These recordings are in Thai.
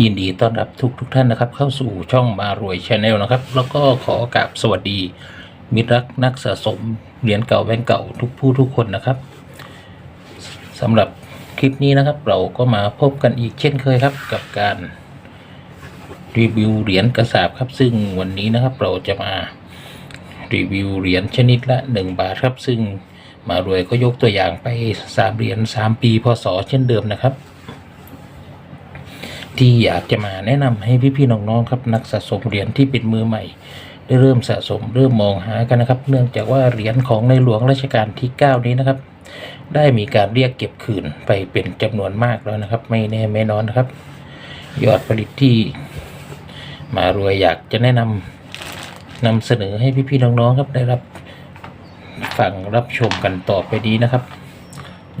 ยินดีต้อนรับทุกทุกท่านนะครับ เข้าสู่ช่องมารวยชาแนลนะครับ แล้วก็ขอกราบสวัสดี มิตรรักนักสะสมเหรียญเก่าแบงก์เก่าทุกผู้ทุกคนนะครับสำหรับคลิปนี้นะครับ เราก็มาพบกันอีกเช่นเคยครับ กับการรีวิวเหรียญกระสาบครับ ซึ่งวันนี้นะครับเราจะมารีวิวเหรียญชนิดละ 1 บาทครับ ซึ่งมารวยก็ยกตัวอย่างไป3เหรียญ3ปีพศเช่นเดิมนะครับ ที่อยากจะมาแนะนำให้พี่ๆน้องๆครับนักสะสมเหรียญที่เป็นมือใหม่ ได้เริ่มสะสมเริ่มมองหากันนะครับ เนื่องจากว่าเหรียญของในหลวงรัชกาลที่ 9 นี้นะครับ ได้มีการเรียกเก็บคืนไปเป็นจำนวนมากแล้วนะครับ ไม่แน่ไม่นอนนะครับ ยอดผลิตที่มารวยอยากจะแนะนำนำเสนอให้พี่ๆน้องๆครับได้รับฟังรับชมกันต่อไปดีนะครับ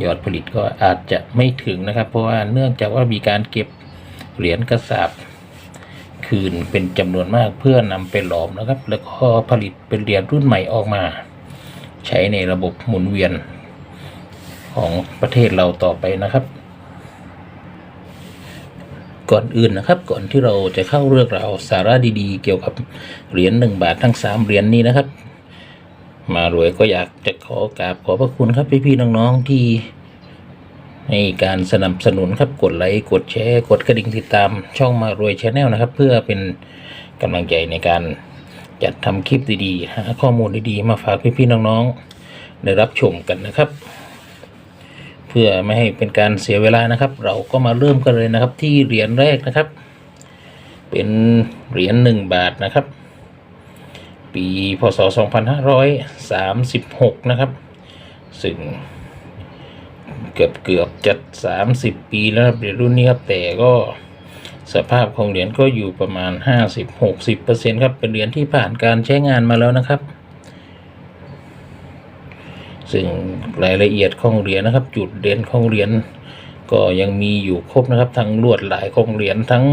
ยอดผลิตก็อาจจะไม่ถึงนะครับ เพราะว่าเนื่องจากว่ามีการเก็บ เหรียญกระสาบคืนเป็นจำนวนมากเพื่อนำไปหลอมนะครับ แล้วก็ผลิตเป็นเหรียญรุ่นใหม่ออกมา ใช้ในระบบหมุนเวียนของประเทศเราต่อไปนะครับ ก่อนอื่นนะครับ ก่อนที่เราจะเข้าเรื่องราวสาระดีๆ เกี่ยวกับเหรียญหนึ่งบาททั้งสามเหรียญนี้นะครับ มารวยก็อยากจะขอกราบขอพระคุณครับพี่ๆน้องๆที่ ให้การสนับสนุนครับกดไลค์กดแชร์ กดกระดิ่งติดตามช่องมารวยชาแนลนะครับ เพื่อเป็นกำลังใจในการจัดทำคลิปดีๆหาข้อมูลดีๆ มาฝากพี่ๆน้องๆ ได้รับชมกันนะครับ เพื่อไม่ให้เป็นการเสียเวลานะครับ เราก็มาเริ่มกันเลยนะครับที่เหรียญแรกนะครับ เป็นเหรียญหนึ่งบาทนะครับ ปีพศ 2536 นะครับ ซึ่ง เกือบเกือบจะ30ปีแล้วครับเหรียญรุ่นนี้ครับแต่ก็สภาพของเหรียญก็อยู่ประมาณ 50-60%ครับเป็นเหรียญที่ผ่านการใช้งานมาแล้วนะครับ ซึ่งรายละเอียดของเหรียญนะครับ จุดเด่นของเหรียญก็ยังมีอยู่ครบนะครับ ทั้งลวดลายของเหรียญทั้ง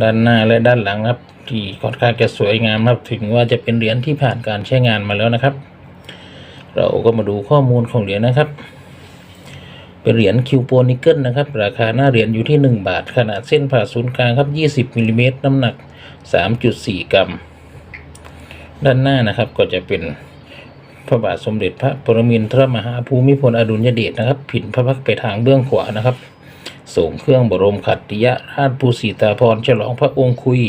ด้านหน้าและด้านหลังครับ ที่ค่อนข้างจะสวยงามครับถึงว่าจะเป็นเหรียญที่ผ่านการใช้งานมาแล้วนะครับ เราก็มาดูข้อมูลของเหรียญนะครับ เป็นเหรียญคิวโปนิกเกิลนะครับ ราคาหน้าเหรียญอยู่ที่ 1 บาท ขนาดเส้นผ่าศูนย์กลางครับ 20มิลลิเมตรน้ำหนัก 3.4 กรัม ด้านหน้านะครับก็จะเป็นพระบาทสมเด็จพระปรมินทรมหาภูมิพลอดุลยเดชนะครับ ผินพระพักตร์ไปทางเบื้องขวานะครับส่งเครื่องบรมขัตติยราชภูสีตาพรฉลองพระองค์คุย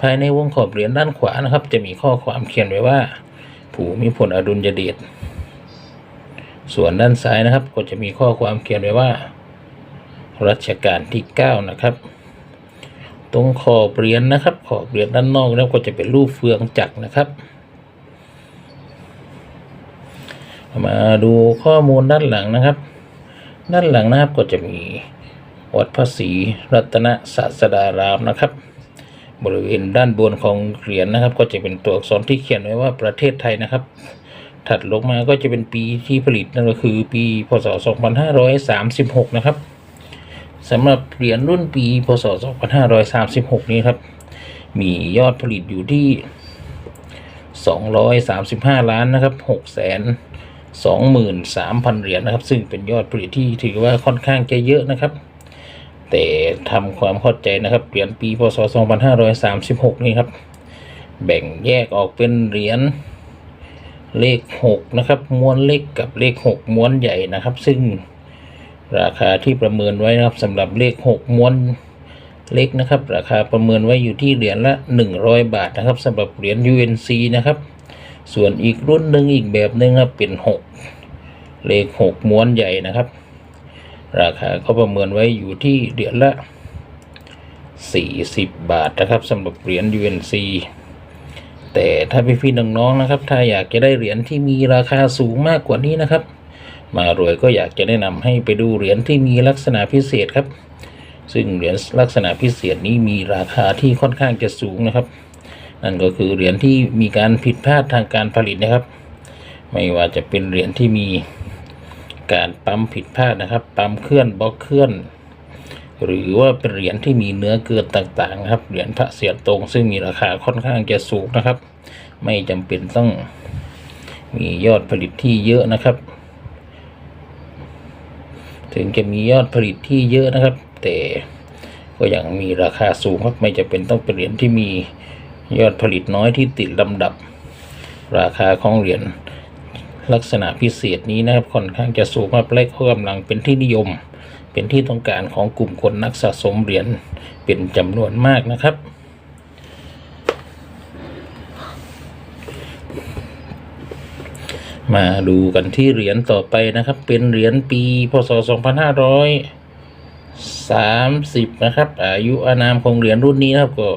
ภายในวงขอบเหรียญด้านขวานะครับ จะมีข้อความเขียนไว้ว่า ภูมิพลอดุลยเดช ส่วนด้านซ้ายนะครับ ก็จะมีข้อความเขียนไว้ว่า รัชกาลที่9นะครับ ตรงขอบเหรียญนะครับ ขอบเหรียญด้านนอกแล้วก็จะเป็นรูปเฟืองจักรนะครับ มาดูข้อมูลด้านหลังนะครับ ด้านหลังนะครับก็จะมีวัดพระศรีรัตนศาสดารามนะครับ บริเวณด้านบนของเหรียญนะครับ ก็จะเป็นตัวอักษรที่เขียนไว้ว่าประเทศไทยนะครับ ถัดลงมาก็จะเป็นปีที่ผลิตนั่นก็คือปีพศ 2536 นะครับสำหรับเหรียญรุ่นปีพศ 2536 นี้ครับ มียอดผลิตอยู่ที่ 235 ล้านนะครับ6แสน23,000 เหรียญนะครับ ซึ่งเป็นยอดผลิตที่ถือว่าค่อนข้างจะเยอะนะครับ แต่ทำความเข้าใจนะครับเหรียญปีพศ 2536 นี่ครับ แบ่งแยกออกเป็นเหรียญ เลข6นะครับ ม้วนเล็กกับเลข6ม้วนใหญ่นะครับ ซึ่งราคาที่ประเมินไว้นะครับสำหรับเลข6ม้วนเล็กนะครับ ราคาประเมินไว้อยู่ที่เหรียญละ 100 บาทนะครับสำหรับเหรียญ UNC นะครับ ส่วนอีกรุ่นหนึ่งอีกแบบหนึ่งครับเป็น 6 เลข 6 ม้วนใหญ่นะครับ ราคาก็ประเมินไว้อยู่ที่เหรียญละ 40 บาทนะครับสำหรับเหรียญ UNC แต่ถ้าพี่ๆน้องๆนะครับ ถ้าอยากจะได้เหรียญที่มีราคาสูงมากกว่านี้นะครับ มารวยก็อยากจะแนะนำให้ไปดูเหรียญที่มีลักษณะพิเศษครับ ซึ่งเหรียญลักษณะพิเศษนี้มีราคาที่ค่อนข้างจะสูงนะครับ นั่นก็คือเหรียญที่มีการผิดพลาดทางการผลิตนะครับ ไม่ว่าจะเป็นเหรียญที่มีการปั๊มผิดพลาดนะครับ ปั๊มเคลื่อนบล็อกเคลื่อน หรือว่าเป็นเหรียญที่มีเนื้อเกินต่างๆนะครับ เหรียญพระเสียรตรง ซึ่งมีราคาค่อนข้างจะสูงนะครับ ไม่จำเป็นต้องมียอดผลิตที่เยอะนะครับ ถึงจะมียอดผลิตที่เยอะนะครับ แต่ก็ยังมีราคาสูงครับไม่จะเป็นต้องเป็นเหรียญที่มียอดผลิตน้อยที่ติดลำดับ ราคาของเหรียญลักษณะพิเศษนี้นะครับค่อนข้างจะสูงครับและก็กำลังเป็นที่นิยม เป็นที่ต้องการของกลุ่มคนนักสะสมเหรียญเป็นจำนวนมากนะครับ มาดูกันที่เหรียญต่อไปนะครับ เป็นเหรียญปีพศ 2530 นะครับ อายุอานามของเหรียญรุ่นนี้นะครับก็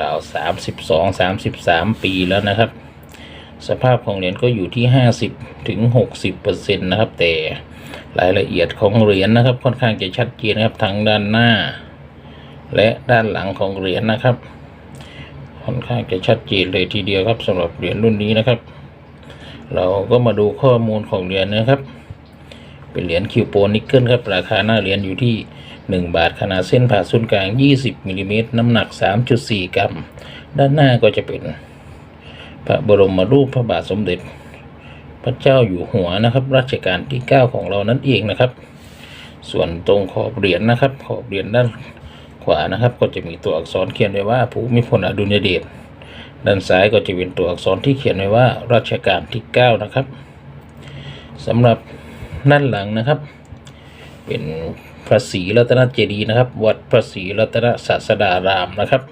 ราวๆ32 33ปีแล้วนะครับ สภาพของเหรียญก็อยู่ที่50ถึง60เปอร์เซ็นต์นะครับ แต่ รายละเอียดของเหรียญนะครับ ค่อนข้างจะชัดเจนนะครับทั้งด้านหน้า และด้านหลังของเหรียญนะครับ ค่อนข้างจะชัดเจนเลยทีเดียวครับสำหรับเหรียญรุ่นนี้นะครับ เราก็มาดูข้อมูลของเหรียญนะครับ เป็นเหรียญคิวโปนิกเกิลครับราคาหน้าเหรียญอยู่ที่1 บาทขนาดเส้นผ่าศูนย์กลาง 20มิลลิเมตรน้ำหนัก 3.4 กรัม ด้านหน้าก็จะเป็น พระบรมรูปพระบาทสมเด็จ พระเจ้าอยู่หัวนะครับ รัชกาลที่ 9 ของเรานั่นเองนะครับ ส่วนตรงขอบเหรียญนะครับ ขอบเหรียญด้านขวานะครับ ก็จะมีตัวอักษรเขียนไว้ว่าภูมิพลอดุลยเดชด้านซ้ายก็จะเป็นตัวอักษรที่เขียนไว้ว่ารัชกาลที่ 9 นะครับสำหรับด้านหลังนะครับ เป็นพระศรีรัตนเจดีย์นะครับ วัดพระศรีรัตนศาสดารามนะครับ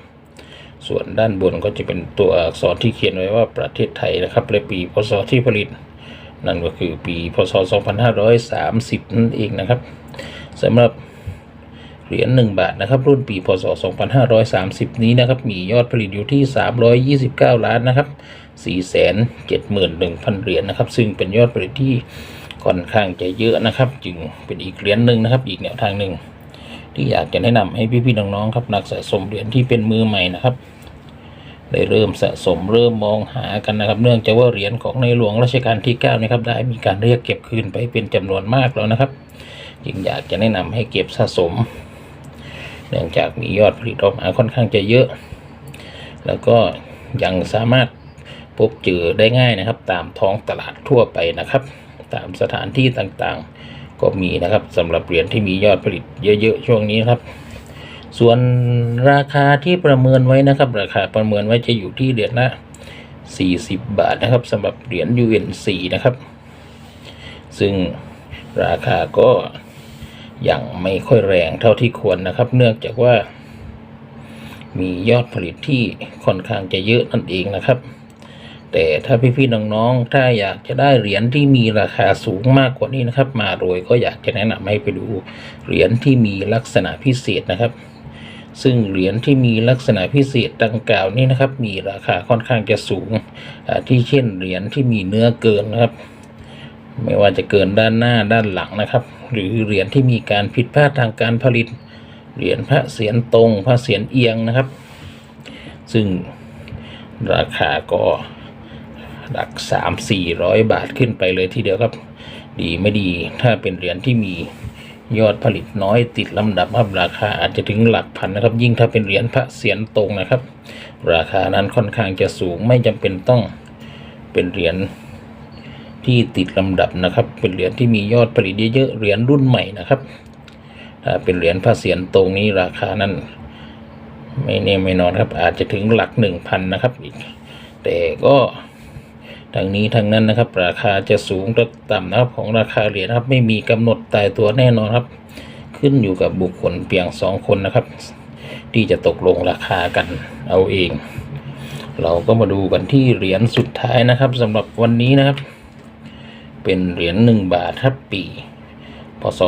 ส่วนด้านบนก็จะเป็นตัวอักษรที่เขียนไว้ว่าประเทศไทยนะครับและปีพศที่ผลิต นั่นก็คือปีพศ 2530 นั่นเองนะครับสำหรับเหรียญ1บาทนะครับ รุ่นปีพศ 2530 นี้นะครับ มียอดผลิตอยู่ที่ 329 ล้านนะครับ 471,000 เหรียญนะครับ ซึ่งเป็นยอดผลิตที่ค่อนข้างจะเยอะนะครับ จึงเป็นอีกเหรียญหนึ่งนะครับ อีกแนวทางหนึ่งที่อยากจะแนะนำให้พี่ๆน้องๆครับนักสะสมเหรียญที่เป็นมือใหม่นะครับ ได้เริ่มสะสมเริ่มมองหากันนะครับ เนื่องจากว่าเหรียญของในหลวงรัชกาลที่9นะครับได้มีการเรียกเก็บคืนไปเป็นจำนวนมากแล้วนะครับ จึงอยากจะแนะนำให้เก็บสะสม เนื่องจากมียอดผลิตออกมาค่อนข้างจะเยอะ แล้วก็ยังสามารถพบเจอได้ง่ายนะครับ ตามท้องตลาดทั่วไปนะครับ ตามสถานที่ต่างๆ ก็มีนะครับสำหรับเหรียญที่มียอดผลิตเยอะๆช่วงนี้ครับ ส่วนราคาที่ประเมินไว้นะครับ ราคาประเมินไว้จะอยู่ที่เหรียญละ40 บาทนะครับสำหรับเหรียญ UNC นะครับ ซึ่งราคาก็ยังไม่ค่อยแรงเท่าที่ควรนะครับ เนื่องจากว่า มียอดผลิตที่ค่อนข้างจะเยอะนั่นเองนะครับ แต่ถ้าพี่ๆน้องๆถ้าอยากจะได้เหรียญที่มีราคาสูงมากกว่านี้นะครับ มาโดยก็อยากจะแนะนำให้ไปดูเหรียญที่มีลักษณะพิเศษนะครับ ซึ่งเหรียญที่มีลักษณะพิเศษดังกล่าวนี้นะครับ มีราคาค่อนข้างจะสูงที่เช่นเหรียญที่มีเนื้อเกินนะครับ ไม่ว่าจะเกินด้านหน้าด้านหลังนะครับ หรือเหรียญที่มีการผิดพลาดทางการผลิต เหรียญพระเศียรตรงพระเศียรเอียงนะครับ ซึ่งราคาก็หลักสามสี่ร้อยบาทขึ้นไปเลยทีเดียวครับ ดีไม่ดีถ้าเป็นเหรียญที่มี ยอดผลิตน้อยติดลำดับครับราคาอาจจะถึงหลักพันนะครับ ยิ่งถ้าเป็นเหรียญพระเศียรตรงนะครับ ราคานั้นค่อนข้างจะสูงไม่จำเป็นต้องเป็นเหรียญที่ติดลำดับนะครับ เป็นเหรียญที่มียอดผลิตเยอะๆเหรียญรุ่นใหม่นะครับถ้าเป็นเหรียญพระเศียรตรงนี้ราคานั้นไม่แน่ไม่นอนครับอาจจะถึงหลักหนึ่งพันนะครับอีกแต่ก็ ทางนี้ทางนั้นนะครับ ราคาจะสูงหรือต่ำนะครับของราคาเหรียญครับไม่มีกำหนดตายตัวแน่นอนครับ ขึ้นอยู่กับบุคคลเพียงสองคนนะครับ ที่จะตกลงราคากันเอาเอง เราก็มาดูกันที่เหรียญสุดท้ายนะครับสำหรับวันนี้นะครับ เป็นเหรียญหนึ่งบาทครับปีพศ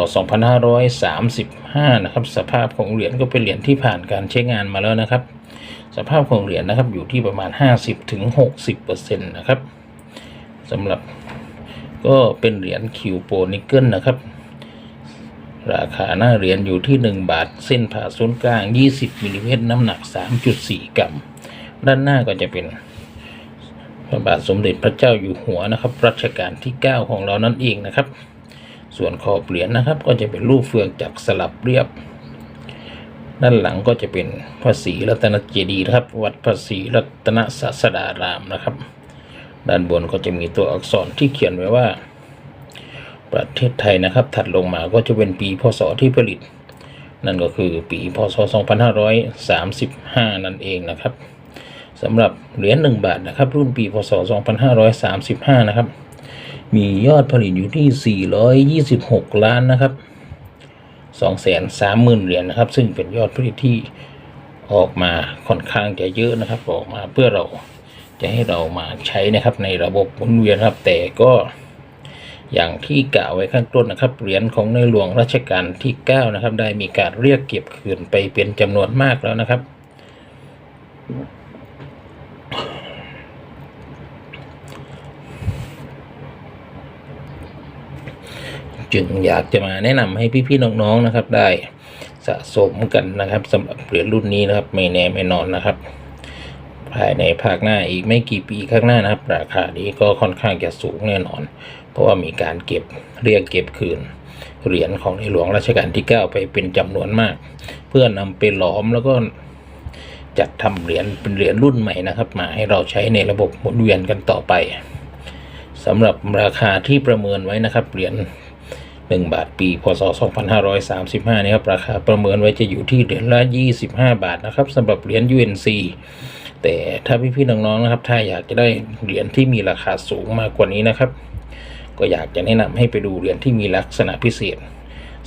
2535 นะครับ สภาพของเหรียญก็เป็นเหรียญที่ผ่านการใช้งานมาแล้วนะครับ สภาพของเหรียญนะครับอยู่ที่ประมาณ 50ถึง60%นะครับ สำหรับก็เป็นเหรียญคิวโปนิกเกิลนะครับ ราคาหน้าเหรียญอยู่ที่ 1 บาท เส้นผ่าศูนย์กลาง 20มิลลิเมตรน้ำหนัก 3.4 กรัม ด้านหน้าก็จะเป็นพระบาทสมเด็จพระเจ้าอยู่หัวนะครับ รัชกาลที่ 9 ของเรานั่นเองนะครับ ส่วนขอบเหรียญนะครับ ก็จะเป็นรูปเฟืองจักสลับเรียบ ด้านหลังก็จะเป็นพระศรีรัตนเจดีย์นะครับ วัดพระศรีรัตนศาสดารามนะครับ ด้านบนก็จะมีตัวอักษรที่เขียนไว้ว่า ประเทศไทยนะครับ ถัดลงมาก็จะเป็นปีพศที่ผลิต นั่นก็คือปีพศ 2535 นั่นเองนะครับสำหรับเหรียญ1บาทนะครับ รุ่นปีพศ 2535 นะครับ มียอดผลิตอยู่ที่ 426 ล้านนะครับ230,000 เหรียญนะครับ ซึ่งเป็นยอดผลิตที่ออกมาค่อนข้างจะเยอะนะครับ ออกมาเพื่อเรา จะให้เรามาใช้นะครับในระบบหมุนเวียนครับ แต่ก็อย่างที่กล่าวไว้ข้างต้นนะครับ เหรียญของในหลวงรัชกาลที่ 9 นะครับ ได้มีการเรียกเก็บคืนไปเป็นจำนวนมากแล้วนะครับ จึงอยากจะมาแนะนำให้พี่ๆน้องๆนะครับได้สะสมกันนะครับสำหรับเหรียญรุ่นนี้นะครับ ไม่แน่ไม่นอนนะครับ ภายในภาคหน้าอีกไม่กี่ปีข้างหน้านะครับ ราคานี้ก็ค่อนข้างจะสูงแน่นอน เพราะว่ามีการเก็บเรียกเก็บคืนเหรียญของในหลวงรัชกาลที่ 9 ไปเป็นจำนวนมาก เพื่อนำไปหลอมแล้วก็จัดทำเหรียญเป็นเหรียญรุ่นใหม่นะครับ มาให้เราใช้ในระบบหมุนเวียนกันต่อไปสำหรับราคาที่ประเมินไว้นะครับเหรียญ1บาทปีพศ 2535 นี่ครับราคาประเมินไว้จะอยู่ที่เหรียญละ 25 บาทนะครับสำหรับเหรียญ UNC แต่ถ้าพี่ๆน้องๆนะครับ ถ้าอยากจะได้เหรียญที่มีราคาสูงมากกว่านี้นะครับ ก็อยากจะแนะนำให้ไปดูเหรียญที่มีลักษณะพิเศษ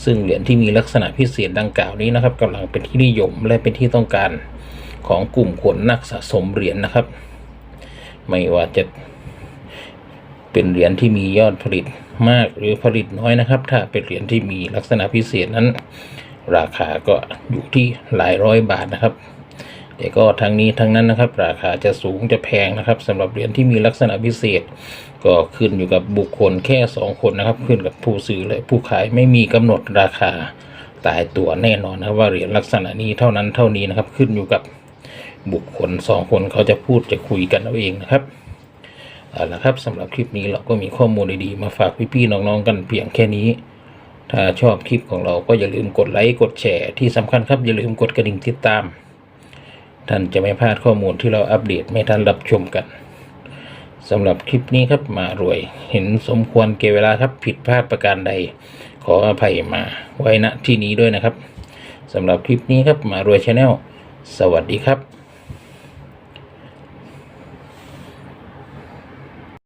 ซึ่งเหรียญที่มีลักษณะพิเศษดังกล่าวนี้นะครับกำลังเป็นที่นิยมและเป็นที่ต้องการของกลุ่มคนนักสะสมเหรียญนะครับ ไม่ว่าจะเป็นเหรียญที่มียอดผลิตมากหรือผลิตน้อยนะครับ ถ้าเป็นเหรียญที่มีลักษณะพิเศษนั้น ราคาก็อยู่ที่หลายร้อยบาทนะครับ แต่ก็ทั้งนี้ทั้งนั้นนะครับ ราคาจะสูงจะแพงนะครับสำหรับเหรียญที่มีลักษณะพิเศษ ก็ขึ้นอยู่กับบุคคลแค่สองคนนะครับ ขึ้นกับผู้ซื้อและผู้ขายไม่มีกำหนดราคาตายตัวแน่นอนนะครับว่าเหรียญลักษณะนี้เท่านั้นเท่านี้นะครับ ขึ้นอยู่กับบุคคลสองคนเขาจะพูดจะคุยกันเอาเองนะครับเอาละครับสำหรับคลิปนี้เราก็มีข้อมูลดีๆมาฝากพี่ๆน้องๆกันเพียงแค่นี้ ถ้าชอบคลิปของเราก็อย่าลืมกดไลค์กดแชร์ที่สำคัญครับอย่าลืมกดกระดิ่งติดตาม ท่านจะไม่พลาดข้อมูลที่เราอัปเดตไม่ทันรับชมกันสำหรับคลิปนี้ครับมารวย เห็นสมควรเกเวลาครับผิดพลาดประการใด ขออภัยมาไว้ณที่นี้ด้วยนะครับสำหรับคลิปนี้ครับมารวยชาแนลสวัสดีครับ